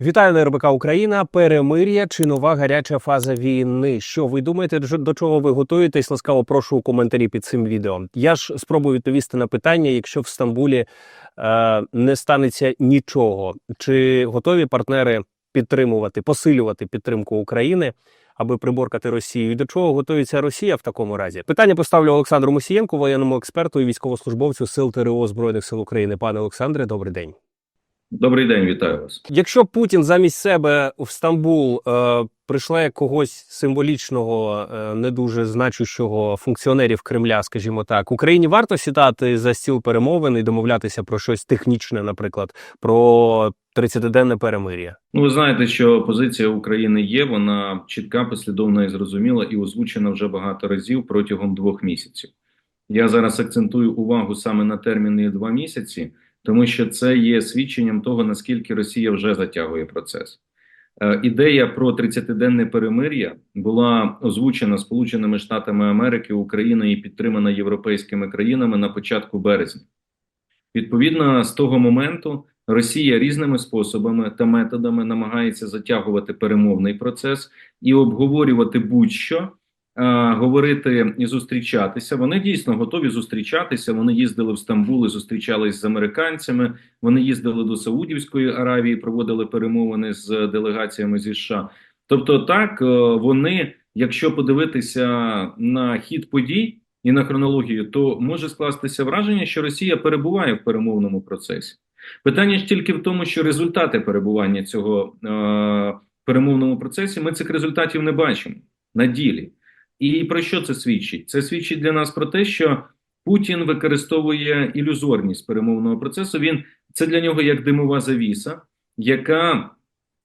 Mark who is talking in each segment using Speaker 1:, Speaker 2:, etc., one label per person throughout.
Speaker 1: Вітаю на РБК Україна. Перемир'я чи нова гаряча фаза війни? Що ви думаєте, до- чого ви готуєтесь? Ласкаво прошу у коментарі під цим відео. Я ж спробую відповісти на питання, якщо в Стамбулі е, не станеться нічого, чи готові партнери підтримувати, посилювати підтримку України, аби приборкати Росію? І до чого готується Росія в такому разі? Питання поставлю Олександру Мусієнку, воєнному експерту і військовослужбовцю Сил ТРО Збройних сил України. Пане Олександре, добрий день.
Speaker 2: Добрий день, вітаю вас.
Speaker 1: Якщо Путін замість себе в Стамбул е, прийшле когось символічного, е, не дуже значущого функціонерів Кремля, скажімо так, Україні варто сідати за стіл перемовин і домовлятися про щось технічне, наприклад, про 30-денне перемир'я.
Speaker 2: Ну, ви знаєте, що позиція України є, вона чітка, послідовна і зрозуміла, і озвучена вже багато разів протягом двох місяців. Я зараз акцентую увагу саме на терміни два місяці, тому що це є свідченням того, наскільки Росія вже затягує процес. Е, Ідея про 30-денне перемир'я була озвучена Сполученими Штатами Америки, Україною і підтримана європейськими країнами на початку березня. Відповідно, з того моменту Росія різними способами та методами намагається затягувати перемовний процес і обговорювати будь-що, говорити і зустрічатися. Вони дійсно готові зустрічатися. Вони їздили в Стамбул і зустрічались з американцями. Вони їздили до Саудівської Аравії, проводили перемовини з делегаціями зі США. Тобто, так е, вони, якщо подивитися на хід подій і на хронологію, то може скластися враження, що Росія перебуває в перемовному процесі. Питання ж тільки в тому, що результати перебування цього е, перемовному процесі ми цих результатів не бачимо на ділі. І про що це свідчить? Це свідчить для нас про те, що Путін використовує ілюзорність перемовного процесу. Він це для нього як димова завіса, яка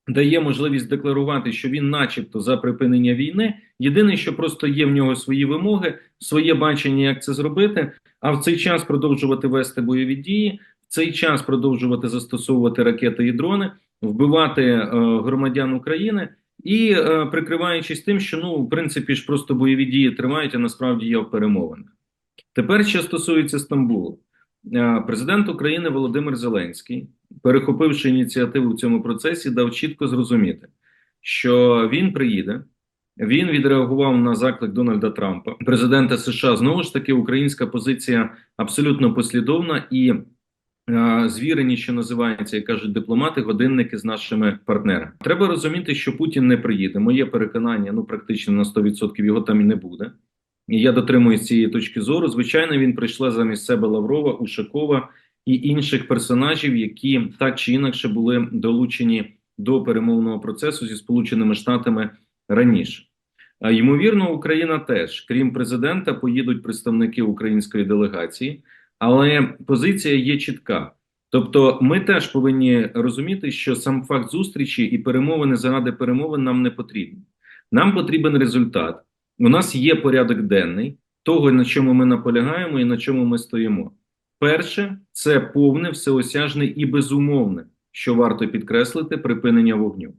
Speaker 2: дає можливість декларувати, що він, начебто, за припинення війни. Єдине, що просто є в нього свої вимоги, своє бачення, як це зробити, а в цей час продовжувати вести бойові дії, в цей час продовжувати застосовувати ракети і дрони, вбивати е, громадян України. І е, прикриваючись тим, що ну в принципі ж просто бойові дії тривають, а насправді є в перемовинах. Тепер, що стосується Стамбулу, Е, президент України Володимир Зеленський, перехопивши ініціативу в цьому процесі, дав чітко зрозуміти, що він приїде. Він відреагував на заклик Дональда Трампа, президента США. Знову ж таки, українська позиція абсолютно послідовна і звірені, що називається, як кажуть дипломати, годинники з нашими партнерами. Треба розуміти, що Путін не приїде. Моє переконання, ну практично на 100% його там і не буде. І я дотримуюсь цієї точки зору. Звичайно, він прийшле замість себе Лаврова, Ушакова і інших персонажів, які так чи інакше були долучені до перемовного процесу зі Сполученими Штатами раніше. Ймовірно, Україна теж, крім президента, поїдуть представники української делегації, але позиція є чітка. Тобто, ми теж повинні розуміти, що сам факт зустрічі і перемовини заради перемовин нам не потрібні. Нам потрібен результат. У нас є порядок денний того, на чому ми наполягаємо і на чому ми стоїмо. Перше, це повне, всеосяжне і безумовне, що варто підкреслити, припинення вогню.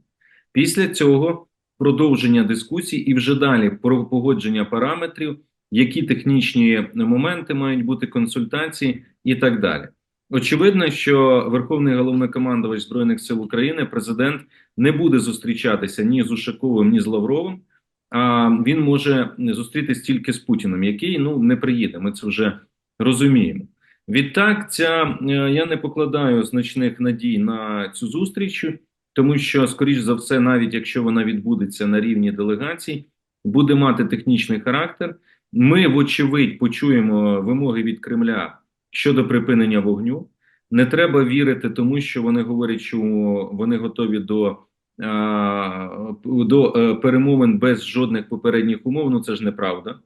Speaker 2: Після цього продовження дискусій і вже далі про погодження параметрів, які технічні моменти мають бути консультації і так далі. Очевидно, що Верховний головнокомандувач Збройних сил України, президент, не буде зустрічатися ні з Ушаковим, ні з Лавровим. А він може зустрітись тільки з Путіним, який ну не приїде. Ми це вже розуміємо. Відтак, ця е, я не покладаю значних надій на цю зустріч, тому що, скоріш за все, навіть якщо вона відбудеться на рівні делегацій, буде мати технічний характер. Ми, вочевидь, почуємо вимоги від Кремля щодо припинення вогню. Не треба вірити, тому що вони говорять, що вони готові до до е, перемовин без жодних попередніх умов, ну це ж неправда.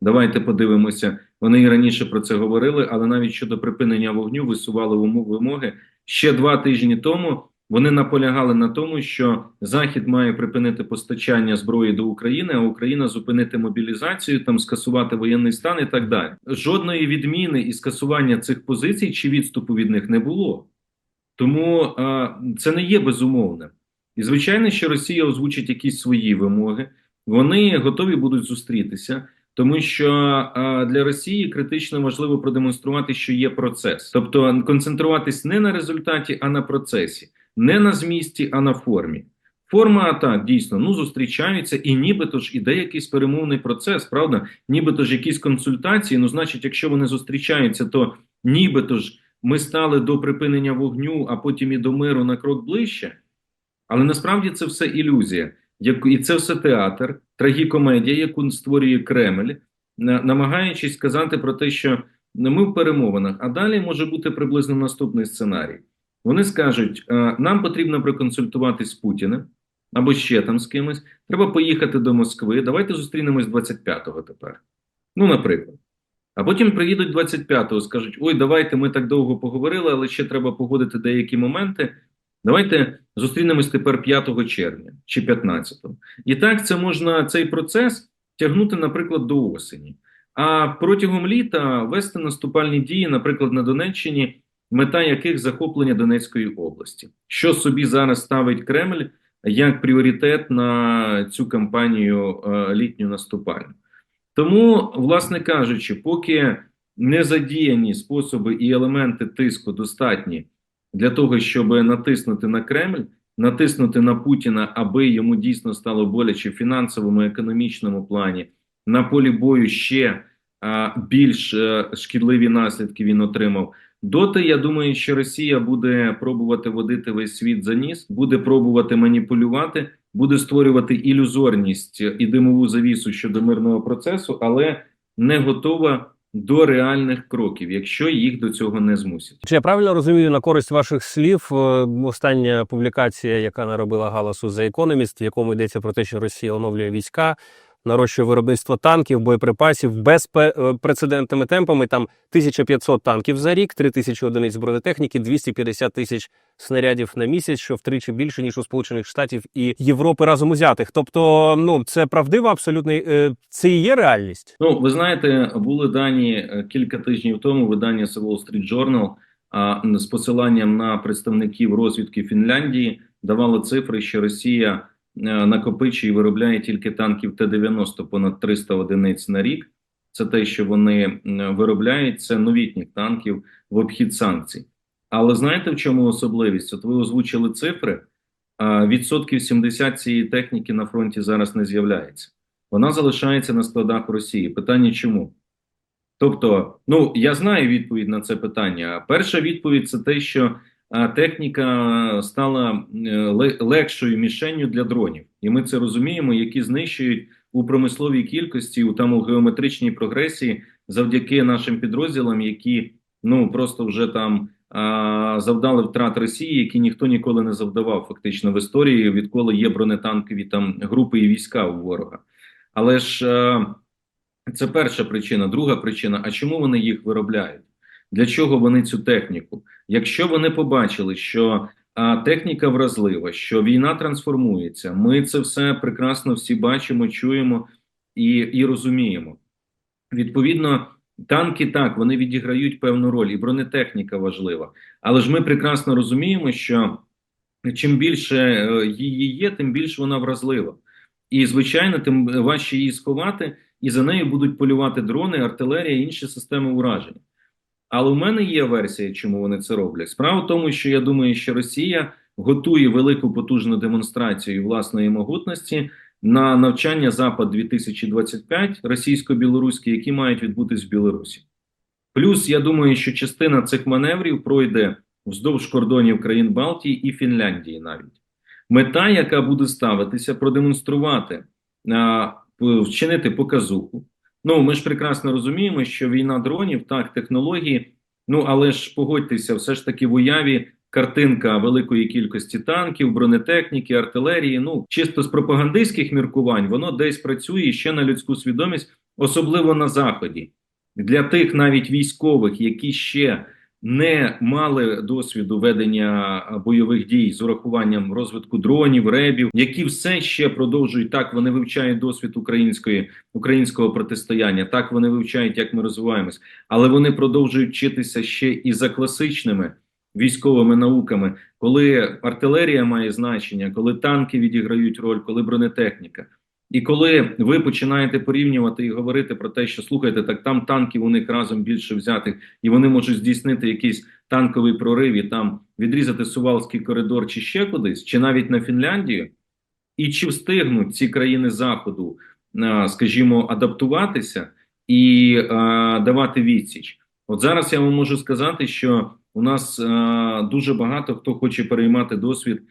Speaker 2: Давайте подивимося. Вони і раніше про це говорили, але навіть щодо припинення вогню висували вимоги ще два тижні тому. Вони наполягали на тому, що Захід має припинити постачання зброї до України, а Україна зупинити мобілізацію, там скасувати воєнний стан і так далі. Жодної відміни і скасування цих позицій чи відступу від них не було. Тому а, це не є безумовним. І звичайно, що Росія озвучить якісь свої вимоги, вони готові будуть зустрітися, тому що а, для Росії критично важливо продемонструвати, що є процес, тобто концентруватись не на результаті, а на процесі. Не на змісті, а на формі. Форма так дійсно ну зустрічаються, і нібито ж іде якийсь перемовний процес, правда? Нібито ж якісь консультації. Ну, значить, якщо вони зустрічаються, то нібито ж ми стали до припинення вогню, а потім і до миру на крок ближче. Але насправді це все ілюзія, і це все театр, трагікомедія, яку створює Кремль, намагаючись сказати про те, що ми в перемовинах, а далі може бути приблизно наступний сценарій. Вони скажуть: «Е, нам потрібно проконсультуватись з Путіним або ще там з кимось. Треба поїхати до Москви. Давайте зустрінемось 25-го тепер. Ну, наприклад. А потім приїдуть 25-го, скажуть: ой, давайте ми так довго поговорили, але ще треба погодити деякі моменти. Давайте зустрінемось тепер 5 червня чи 15. І так це можна цей процес тягнути, наприклад, до осені. А протягом літа вести наступальні дії, наприклад, на Донеччині, мета яких захоплення Донецької області, що собі зараз ставить Кремль як пріоритет на цю кампанію е, літню наступальну. Тому, власне кажучи, поки не задіяні способи і елементи тиску достатні для того, щоб натиснути на Кремль, натиснути на Путіна, аби йому дійсно стало боляче в фінансовому, економічному плані, на полі бою ще а, більш е, шкідливі наслідки він отримав. Доти, я думаю, що Росія буде пробувати водити весь світ за ніс, буде пробувати маніпулювати, буде створювати ілюзорність і димову завісу щодо мирного процесу, але не готова до реальних кроків, якщо їх до цього не змусять.
Speaker 1: Чи я правильно розумію на користь ваших слів? е, Остання публікація, яка наробила галасу за Economist, в якому йдеться про те, що Росія оновлює війська, нарощує виробництво танків, боєприпасів безпрецедентними темпами. Там 1500 танків за рік, 3000 одиниць бронетехніки, 250 тисяч снарядів на місяць, що втричі більше ніж у Сполучених Штатів і Європи разом узятих. Тобто, ну це правдиво, абсолютно е, це і є реальність.
Speaker 2: Ну, ви знаєте, були дані е, кілька тижнів тому видання Wall Street Journal з посиланням на представників розвідки Фінляндії давало цифри, що Росія е, накопичує і виробляє тільки танків Т-90 понад 300 одиниць на рік. Це те, що вони виробляють, це новітніх танків в обхід санкцій. Але знаєте, в чому особливість? От ви озвучили цифри. Відсотків 70 цієї техніки на фронті зараз не з'являється. Вона залишається на складах Росії. Питання чому? Тобто, ну я знаю відповідь на це питання. Перша відповідь це те, що а, техніка стала е, легшою мішенню для дронів, і ми це розуміємо, які знищують у промисловій кількості, у там у геометричній прогресії, завдяки нашим підрозділам, які ну просто вже там а, завдали втрат Росії, які ніхто ніколи не завдавав фактично в історії, відколи є бронетанкові там групи і війська у ворога. Але ж е, це перша причина. Друга причина: а чому вони їх виробляють? Для чого вони цю техніку? Якщо вони побачили, що а, техніка вразлива, що війна трансформується, ми це все прекрасно всі бачимо, чуємо і, і розуміємо. Відповідно, танки так вони відіграють певну роль, і бронетехніка важлива. Але ж ми прекрасно розуміємо, що чим більше е, її є, тим більше вона вразлива. І, звичайно, тим важче її сховати, і за нею будуть полювати дрони, артилерія і інші системи ураження. Але у мене є версія, чому вони це роблять. Справа в тому, що я думаю, що Росія готує велику потужну демонстрацію власної могутності на навчання Запад 2025 російсько-білоруські, які мають відбутись в Білорусі. Плюс я думаю, що частина цих маневрів пройде вздовж кордонів країн Балтії і Фінляндії навіть. Мета, яка буде ставитися, продемонструвати, вчинити показуху. Ну, ми ж прекрасно розуміємо, що війна дронів, так, технології, ну але ж погодьтеся, все ж таки в уяві картинка великої кількості танків, бронетехніки, артилерії. Ну, чисто з пропагандистських міркувань, воно десь працює ще на людську свідомість, особливо на Заході. Для тих навіть військових, які ще не мали досвіду ведення бойових дій з урахуванням розвитку дронів, ребів, які все ще продовжують так. Вони вивчають досвід української українського протистояння. Так вони вивчають, як ми розвиваємось, але вони продовжують вчитися ще і за класичними військовими науками, коли артилерія має значення, коли танки відіграють роль, коли бронетехніка. І коли ви починаєте порівнювати і говорити про те, що слухайте, так там танків у них разом більше взятих, і вони можуть здійснити якийсь танковий прорив і там відрізати Сувалський коридор чи ще кудись, чи навіть на Фінляндію, і чи встигнуть ці країни Заходу, скажімо, адаптуватися і е, давати відсіч? От зараз я вам можу сказати, що у нас е, дуже багато хто хоче переймати досвід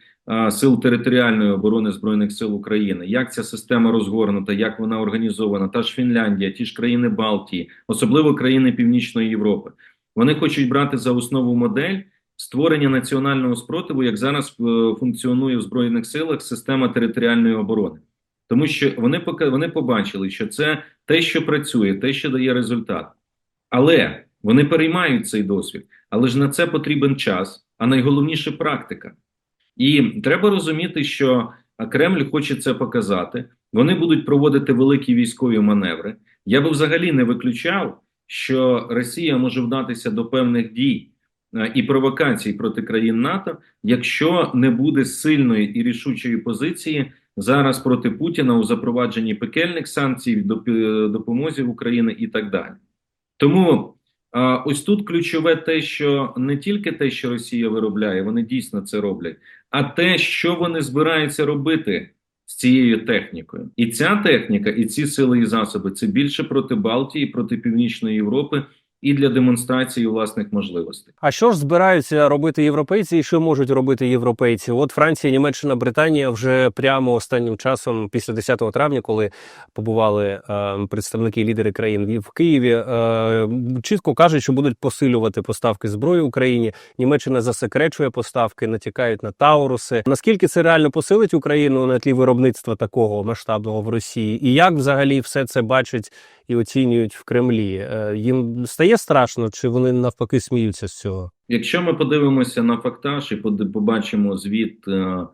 Speaker 2: сил територіальної оборони збройних сил України. Як ця система розгорнута, як вона організована? Та ж Фінляндія, ті ж країни Балтії, особливо країни Північної Європи. Вони хочуть брати за основу модель створення національного спротиву, як зараз е, функціонує в збройних силах система територіальної оборони, тому що вони поки вони побачили, що це те, що працює, те, що дає результат, але вони переймають цей досвід. Але ж на це потрібен час, а найголовніше практика. І треба розуміти, що Кремль хоче це показати. Вони будуть проводити великі військові маневри. Я би взагалі не виключав, що Росія може вдатися до певних дій е, і провокацій проти країн НАТО, якщо не буде сильної і рішучої позиції зараз проти Путіна у запровадженні пекельних санкцій, доп- допомозі Україні і так далі. Тому ось тут ключове те, що не тільки те, що Росія виробляє, вони дійсно це роблять, а те, що вони збираються робити з цією технікою. І ця техніка, і ці сили і засоби це більше проти Балтії, проти Північної Європи і для демонстрації власних можливостей.
Speaker 1: А що ж збираються робити європейці, і що можуть робити європейці? От Франція, Німеччина, Британія вже прямо останнім часом, після 10 травня, коли побували е, представники лідери країн в Києві, е, чітко кажуть, що будуть посилювати поставки зброї Україні. Німеччина засекречує поставки, натякають на Тауруси. Наскільки це реально посилить Україну на тлі виробництва такого масштабного в Росії? І як взагалі все це бачать і оцінюють в Кремлі? Е, їм стає страшно, чи вони навпаки сміються з цього?
Speaker 2: Якщо ми подивимося на фактаж і побачимо звіт е,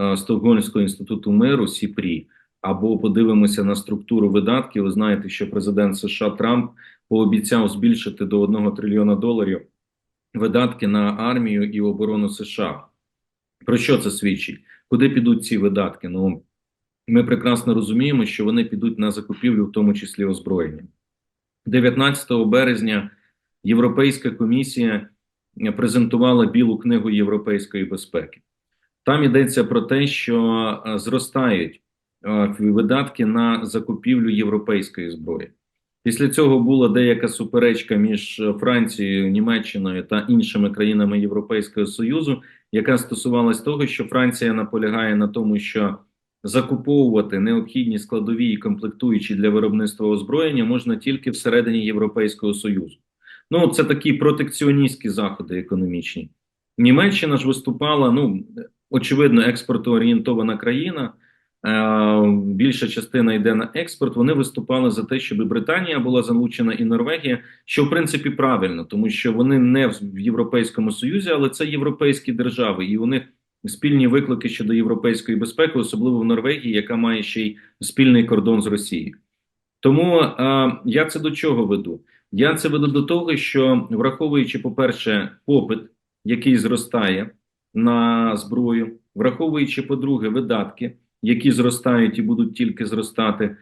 Speaker 2: е, Стокгольмського інституту миру СІПРІ, або подивимося на структуру видатків, ви знаєте, що президент США Трамп пообіцяв збільшити до 1 трильйона доларів видатки на армію і оборону США. Про що це свідчить? Куди підуть ці видатки? Ну ми прекрасно розуміємо, що вони підуть на закупівлю, в тому числі озброєння. 19 березня Європейська комісія презентувала Білу книгу європейської безпеки. Там йдеться про те, що е, зростають е, видатки на закупівлю європейської зброї. Після цього була деяка суперечка між Францією, Німеччиною та іншими країнами Європейського Союзу, яка стосувалась того, що Франція наполягає на тому, що закуповувати необхідні складові і комплектуючі для виробництва озброєння можна тільки всередині Європейського Союзу. Ну, це такі протекціоністські заходи економічні. Німеччина ж виступала, ну очевидно, експортоорієнтована країна. Е, більша частина йде на експорт. Вони виступали за те, щоб Британія була залучена і Норвегія, що в принципі правильно, тому що вони не в Європейському Союзі, але це європейські держави, і у них спільні виклики щодо європейської безпеки, особливо в Норвегії, яка має ще й спільний кордон з Росією. Тому е, я це до чого веду? Я це веду до того, що враховуючи, по-перше, попит, який зростає на зброю, враховуючи, по-друге, видатки, які зростають і будуть тільки зростати,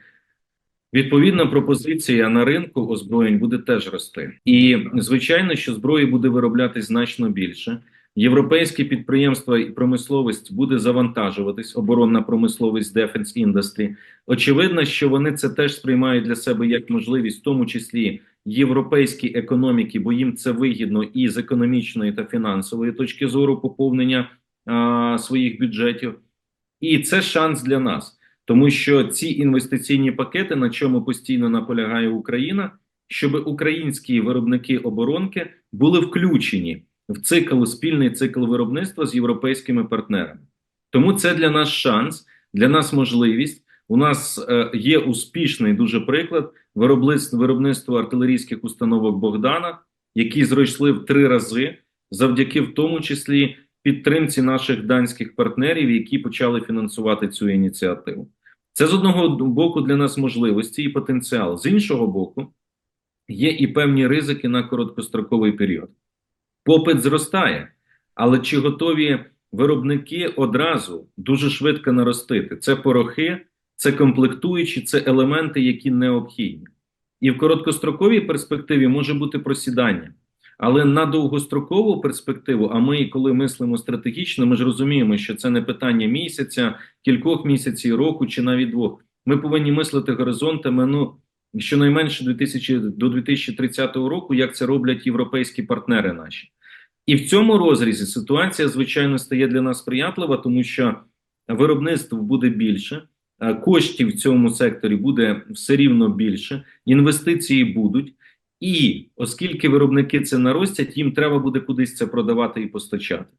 Speaker 2: відповідна пропозиція на ринку озброєнь буде теж рости. І звичайно, що зброї буде вироблятись значно більше. Європейські підприємства і промисловість буде завантажуватись, оборонна промисловість Defense Industry. Очевидно, що вони це теж сприймають для себе як можливість, в тому числі європейські економіки, бо їм це вигідно і з економічної та фінансової точки зору поповнення а, своїх бюджетів. І це шанс для нас, тому що ці інвестиційні пакети, на чому постійно наполягає Україна, щоб українські виробники оборонки були включені в цикл спільний цикл виробництва з європейськими партнерами. Тому це для нас шанс, для нас можливість. У нас е, є успішний дуже приклад виробництва артилерійських установок Богдана, які зросли в три рази завдяки в тому числі підтримці наших данських партнерів, які почали фінансувати цю ініціативу. Це з одного боку для нас можливості і потенціал, з іншого боку, є і певні ризики на короткостроковий період. Попит зростає, але чи готові виробники одразу дуже швидко наростити? Це порохи, це комплектуючі, це елементи, які необхідні. І в короткостроковій перспективі може бути просідання. Але на довгострокову перспективу, а ми, коли мислимо стратегічно, ми ж розуміємо, що це не питання місяця, кількох місяців, року чи навіть двох. Ми повинні мислити горизонтами. Ну щонайменше 2000, до 2030 року, як це роблять європейські партнери наші. І в цьому розрізі ситуація, звичайно, стає для нас сприятлива, тому що виробництв буде більше, е, коштів в цьому секторі буде все рівно більше, інвестиції будуть. І оскільки виробники це наростять, їм треба буде кудись це продавати і постачати.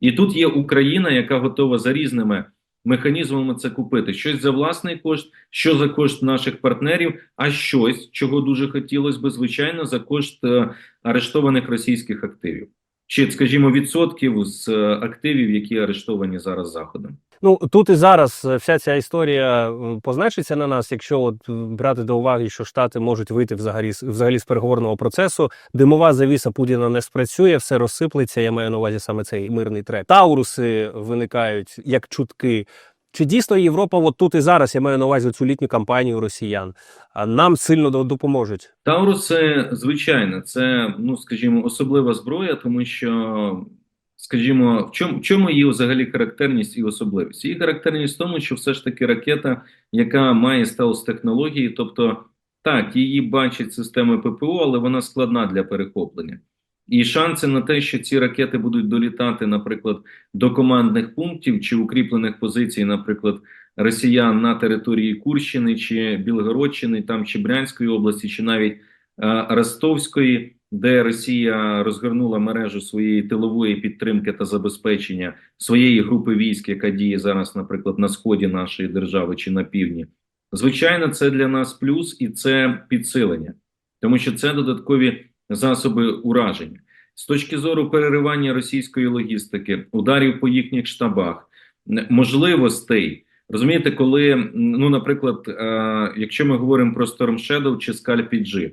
Speaker 2: І тут є Україна, яка готова за різними механізмами це купити. Щось за власний кошт, що за кошт наших партнерів, а щось, чого дуже хотілося би, звичайно, за кошт е, арештованих російських активів. Чи, скажімо, відсотків з е, активів, які арештовані зараз заходом.
Speaker 1: Ну тут і зараз е, вся ця історія позначиться на нас, якщо от е, брати до уваги, що штати можуть вийти взагалі взагалі з переговорного процесу. Димова завіса Путіна не спрацює, все розсиплеться. Я маю на увазі саме цей мирний трек. Тауруси виникають як чутки. Чи дійсно Європа, от тут і зараз я маю на увазі цю літню кампанію росіян, нам сильно до- допоможуть?
Speaker 2: Тауруси, звичайно, це, ну скажімо, особлива зброя, тому що, скажімо, в чому, в чому її взагалі характерність і особливість? Її характерність в тому, що все ж таки ракета, яка має стелс-технології, тобто так, її бачать системи ППО, але вона складна для перехоплення. І шанси на те, що ці ракети будуть долітати, наприклад, до командних пунктів чи укріплених позицій, наприклад, росіян на території Курщини чи Білгородщини, там чи Брянської області, чи навіть е, Ростовської, де Росія розгорнула мережу своєї тилової підтримки та забезпечення своєї групи військ, яка діє зараз, наприклад, на сході нашої держави чи на півдні. Звичайно, це для нас плюс і це підсилення, тому що це додаткові засоби ураження з точки зору переривання російської логістики, ударів по їхніх штабах, можливостей. Розумієте, коли, ну, наприклад, е, якщо ми говоримо про Storm Shadow чи G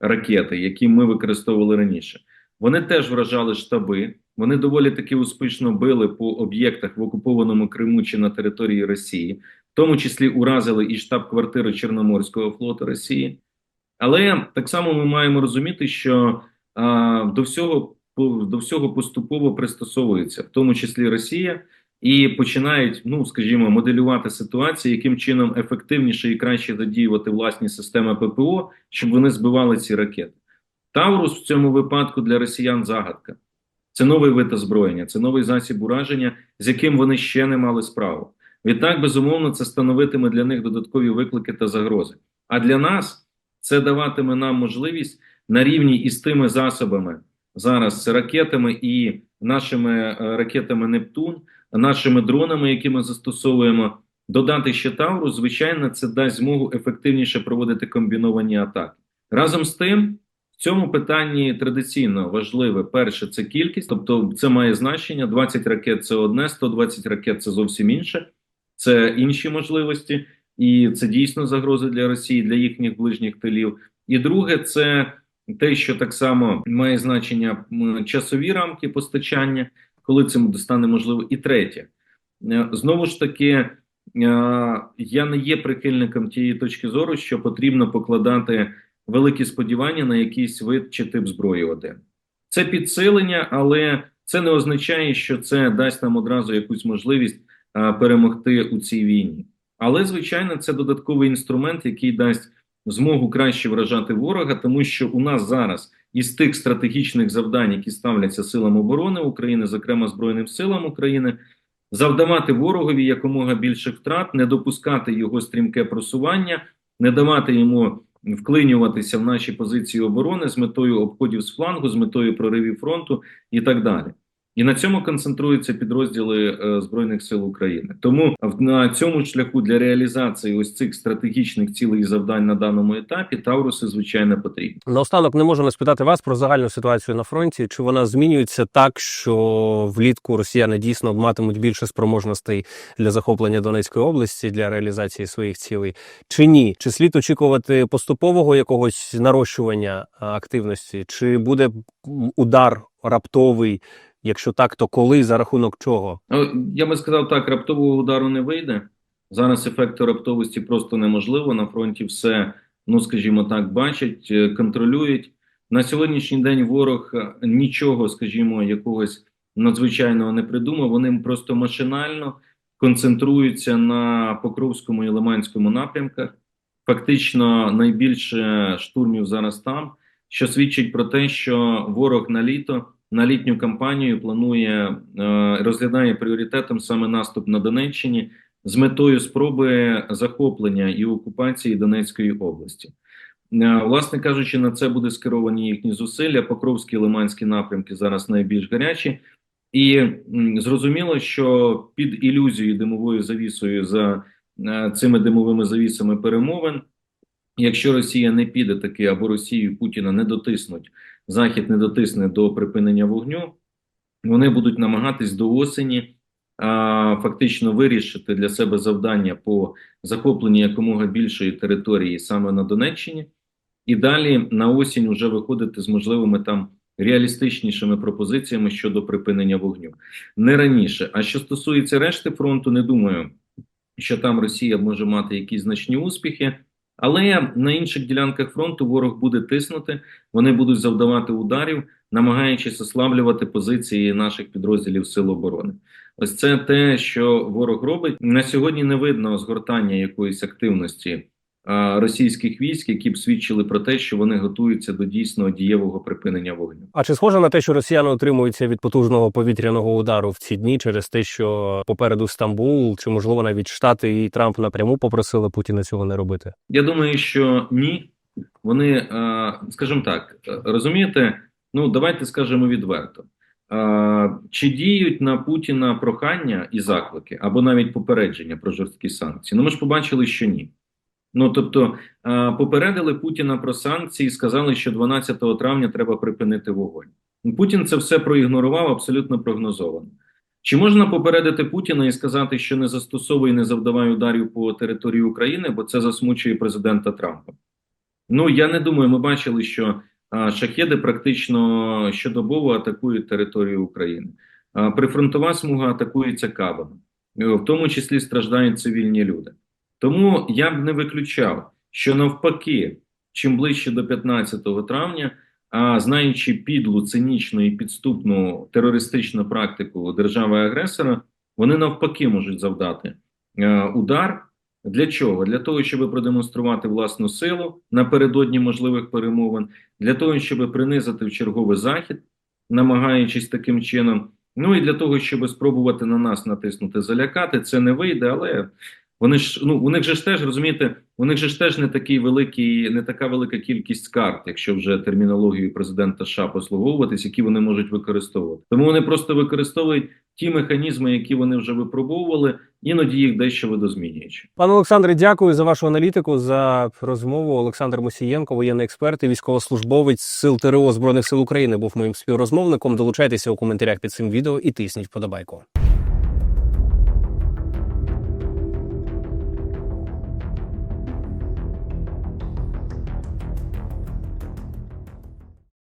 Speaker 2: ракети, які ми використовували раніше, вони теж вражали штаби. Вони доволі таки успішно били по об'єктах в окупованому Криму чи на території Росії, в тому числі уразили і штаб-квартиру Чорноморського флоту Росії. Але так само ми маємо розуміти, що а, до всього до всього поступово пристосовується, в тому числі Росія, і починають, ну скажімо, моделювати ситуацію, яким чином ефективніше і краще задіювати власні системи ППО, щоб вони збивали ці ракети. Таурус в цьому випадку для росіян загадка. Це новий вид озброєння, це новий засіб ураження, з яким вони ще не мали справу. Відтак, безумовно, це становитиме для них додаткові виклики та загрози. А для нас це даватиме нам можливість на рівні із тими засобами зараз ракетами і нашими е, ракетами Нептун, нашими дронами, які ми застосовуємо, додати ще Таурус, звичайно, це дасть змогу ефективніше проводити комбіновані атаки. Разом з тим, в цьому питанні традиційно важливе перше це кількість, тобто це має значення. 20 ракет це одне, 120 ракет це зовсім інше, це інші можливості, і це дійсно загрози для Росії, для їхніх ближніх тилів. І друге, це те, що так само має значення часові рамки постачання, коли це стане можливо. І третє, Е, знову ж таки, е, я не є прихильником тієї точки зору, що потрібно покладати великі сподівання на якийсь вид чи тип зброї один. Це підсилення, але це не означає, що це дасть нам одразу якусь можливість е, перемогти у цій війні. Але, звичайно, це додатковий інструмент, який дасть змогу краще вражати ворога, тому що у нас зараз із тих стратегічних завдань, які ставляться силам оборони України, зокрема Збройним силам України, завдавати ворогові якомога більше втрат, не допускати його стрімке просування, не давати йому вклинюватися в наші позиції оборони з метою обходів з флангу, з метою проривів фронту і так далі. І на цьому концентруються підрозділи е, збройних сил України. Тому на цьому шляху для реалізації ось цих стратегічних цілей і завдань на даному етапі Тауруси звичайно потрібні.
Speaker 1: Наостанок не можу не спитати вас про загальну ситуацію на фронті. Чи вона змінюється так, що влітку росіяни дійсно матимуть більше спроможностей для захоплення Донецької області для реалізації своїх цілей, чи ні? Чи слід очікувати поступового якогось нарощування активності, чи буде удар раптовий? Якщо так, то коли за рахунок чого?
Speaker 2: Ну, я би сказав так: раптового удару не вийде. Зараз ефекту раптовості просто неможливо. На фронті все, ну скажімо так, бачать, е, контролюють. На сьогоднішній день ворог е, нічого, скажімо, якогось надзвичайного не придумав. Вони просто машинально концентруються на Покровському і Лиманському напрямках. Фактично найбільше штурмів зараз там, що свідчить про те, що ворог на літо на літню кампанію планує е, розглядає пріоритетом саме наступ на Донеччині з метою спроби захоплення і окупації Донецької області. Е, Власне кажучи, на це буде скеровані їхні зусилля. Покровські і Лиманські напрямки зараз найбільш гарячі, і зрозуміло, що під ілюзією димовою завісою за е, цими димовими завісами перемовин, якщо Росія не піде таки або Росію Путіна не дотиснуть, Захід не дотисне до припинення вогню, вони будуть намагатись до осені а, фактично вирішити для себе завдання по захопленню якомога більшої території саме на Донеччині, і далі на осінь вже виходити з можливими там реалістичнішими пропозиціями щодо припинення вогню. Не раніше. А що стосується решти фронту, не думаю, що там Росія може мати якісь значні успіхи. Але на інших ділянках фронту ворог буде тиснути, вони будуть завдавати ударів, намагаючись ослаблювати позиції наших підрозділів Сил оборони. Ось це те, що ворог робить. На сьогодні не видно згортання якоїсь активності російських військ, які б свідчили про те, що вони готуються до дійсного дієвого припинення вогню.
Speaker 1: А чи схоже на те, що росіяни утримуються від потужного повітряного удару в ці дні через те, що попереду Стамбул, чи можливо навіть Штати і Трамп напряму попросили Путіна цього не робити?
Speaker 2: Я думаю, що ні. Вони, е, скажімо так, е, розумієте, ну давайте скажемо відверто. Е, Чи діють на Путіна прохання і заклики, або навіть попередження про жорсткі санкції? Ну, ми ж побачили, що ні. Ну тобто, е, попередили Путіна про санкції, сказали, що 12 травня треба припинити вогонь. Путін це все проігнорував абсолютно прогнозовано. Чи можна попередити Путіна і сказати, що не застосовує і не завдавай ударів по території України, бо це засмучує президента Трампа? Ну я не думаю, ми бачили, що а, шахеди практично щодобово атакують територію України. А, прифронтова смуга атакується кабами, Е, в тому числі страждають цивільні люди. Тому я б не виключав, що навпаки, чим ближче до 15 травня, а знаючи підлу, цинічну і підступну терористичну практику держави-агресора, вони навпаки можуть завдати е, удар. Для чого? Для того, щоб продемонструвати власну силу напередодні можливих перемовин, для того, щоб принизити в черговий захід, намагаючись таким чином. Ну і для того, щоб спробувати на нас натиснути, залякати, це не вийде, але вони ж ну у них же ж теж розумієте, у них же ж теж не такий великий, не така велика кількість карт, якщо вже термінологію президента США послуговуватись, які вони можуть використовувати. Тому вони просто використовують ті механізми, які вони вже випробовували, іноді їх дещо видозмінюючи.
Speaker 1: Пане Олександре, дякую за вашу аналітику за розмову. Олександр Мусієнко, воєнний експерт і військовослужбовець сил ТРО збройних сил України, був моїм співрозмовником. Долучайтеся у коментарях під цим відео і тисніть вподобайку.